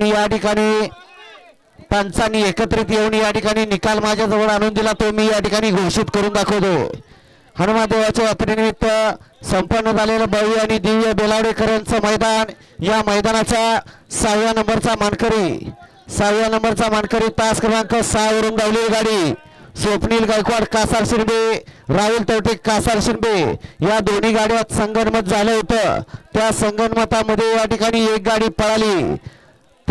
आणि या ठिकाणी पंचांनी एकत्रित येऊन या ठिकाणी निकाल माझ्याजवळ आणून दिला तो मी या ठिकाणी घोषित करून दाखवतो. हनुमान देवाच्या यात्रेनिमित्त संपन्न झालेलं बळी आणि दिव्य बेलावडेकरांचं मैदान या मैदानाचा सहाव्या नंबरचा मानकरी. सहाव्या नंबरचा मानकरी तास क्रमांक सहा वरून धावलेली गाडी. स्वप्नील गायकवाड कासार शिंदे राहुल तवटे कासार शिंदे. या दोन्ही गाड्यात संगनमत झालं होतं. त्या संगणमतामध्ये या ठिकाणी एक गाडी पळाली.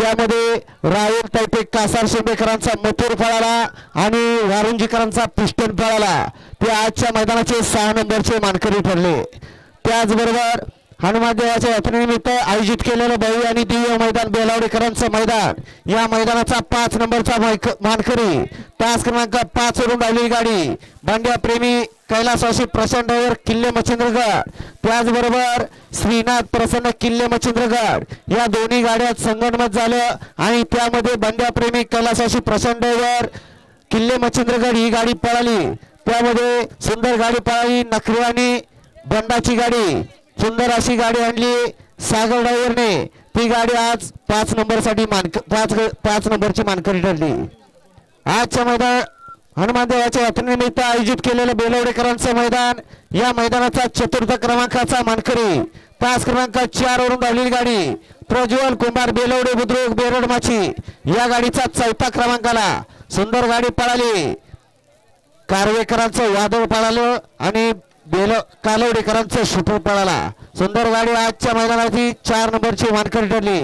त्यामध्ये राहुल तैपे कासार शिंदेकरांचा मथुर फळाला आणि वारुंजीकरांचा पिस्टन फळाला ते आजच्या मैदानाचे सहा नंबरचे मानकरी ठरले. त्याचबरोबर हनुमान देवाच्या यात्रेनिमित्त आयोजित केलेलं भव्य आणि दिव्य मैदान बेलावडेकरांचं मैदान. या मैदानाचा पाच नंबरचा मानकरी. तास क्रमांक पाच वरून राहिलेली गाडी. भांड्या प्रेमी कैलासवासी प्रसन्न ड्रायव्हर किल्ले मच्छिंद्रगड. त्याचबरोबर श्रीनाथ प्रसन्न किल्ले मच्छिंद्रगड. या दोन्ही गाड्यात संगणमत झालं आणि त्यामध्ये बंड्या प्रेमी कैलासवासी प्रसन्न ड्रायव्हर किल्ले मच्छिंद्रगड ही गाडी पळाली. त्यामध्ये सुंदर गाडी पळाली नखरेवानी बंडाची गाडी. सुंदर अशी गाडी आणली सागर ड्रायव्हरने. ती गाडी आज पाच नंबरसाठी मानक पाच पाच नंबरची मानकरी ठरली. आजच्या मैदान हनुमान देवाच्या यात्रेनिमित्त आयोजित केलेलं बेलवडेकरांचं मैदान या मैदानाचा चतुर्थ क्रमांकाचा मानकरी. तास क्रमांक चार वरून धावलेली गाडी प्रज्वल कुमार बेलवडे बुद्रुक बेरड माची. या गाडीचा चौथा क्रमांकाला सुंदर गाडी पळाली. कारवेकरांचं वादळ पळालं आणि बेल कालवडेकरांचं शूटर पळाला. सुंदर गाडी आजच्या मैदानाची चार नंबरची मानकरी ठरली.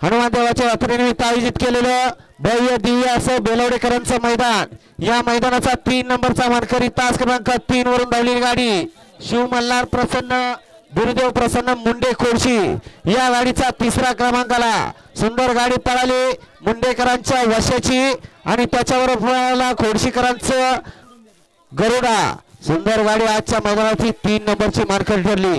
हनुमान देवाच्या यात्रेनिमित्त आयोजित केलेलं भव्य दिव्य असं बेलवडेकरांचं मैदान. या मैदानाचा तीन नंबरचा मानकरी तास क्रमांक तीन वरून धावलेली गाडी. शिव मल्हार प्रसन्न गुरुदेव प्रसन्न मुंडे खोडशी या गाडीचा तिसरा क्रमांक आला. सुंदर गाडी पळाली मुंडेकरांच्या वशाची आणि त्याच्यावर पळाला खोडशीकरांचं गरुडा. सुंदर गाडी आजच्या मैदानाची तीन नंबरची मार्कर ठरली.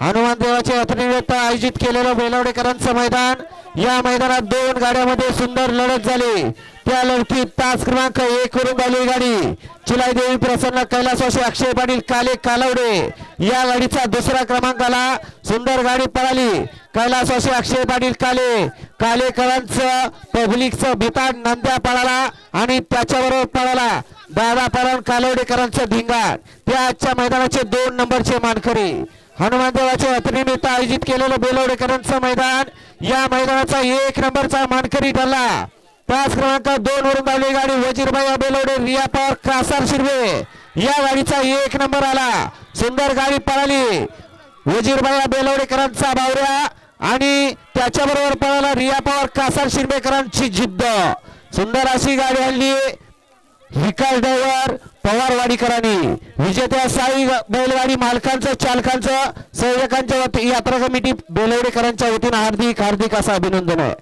हनुमान देवाच्या यात्रेनिमित्त आयोजित केलेलं बेलावडेकरांचं मैदान या मैदानात दोन गाड्यामध्ये सुंदर लढत झाली. त्या लढतीत तास क्रमांक एक वरून राहिली गाडी. चिलाई देवी प्रसन्न कैलासवाशी अक्षय पाटील काले कालवडे. या गाडीचा दुसरा क्रमांकाला सुंदर गाडी पळाली. कैलासवाशी अक्षय पाटील काले. कालेकरांचं पब्लिकचं भिताड नंद्या पळाला आणि त्याच्याबरोबर पळाला. दादा परण कालवडेकरांचं भिंगा ते आजच्या मैदानाचे दोन नंबरचे मानकरी. हनुमान देवाच्या यात्रेनिमित्त आयोजित केलेलं बेलवडेकरांचं मैदान या मैदानाचा एक नंबरचा मानकरी ठरला. पाच क्रमांक दोन वरून धावली गाडी वजीरबाई बेलवडे रिया पवार कासार शिरवे. या गाडीचा एक नंबर आला. सुंदर गाडी पळाली. वजीरबाई बेलवडेकरांचा बावऱ्या आणि त्याच्याबरोबर पळाला रिया पवार कासार शिरबेकरांची जिद्द. सुंदर अशी गाडी आणली. विकास ड्रायव्हर पवारवाडीकरांनी विजेत्या साई बैलगाडी मालकांचं चालकांचं संयोजकांच्या वती यात्रा कमिटी बेलवडेकरांच्या वतीनं हार्दिक हार्दिक असं अभिनंदन आहे.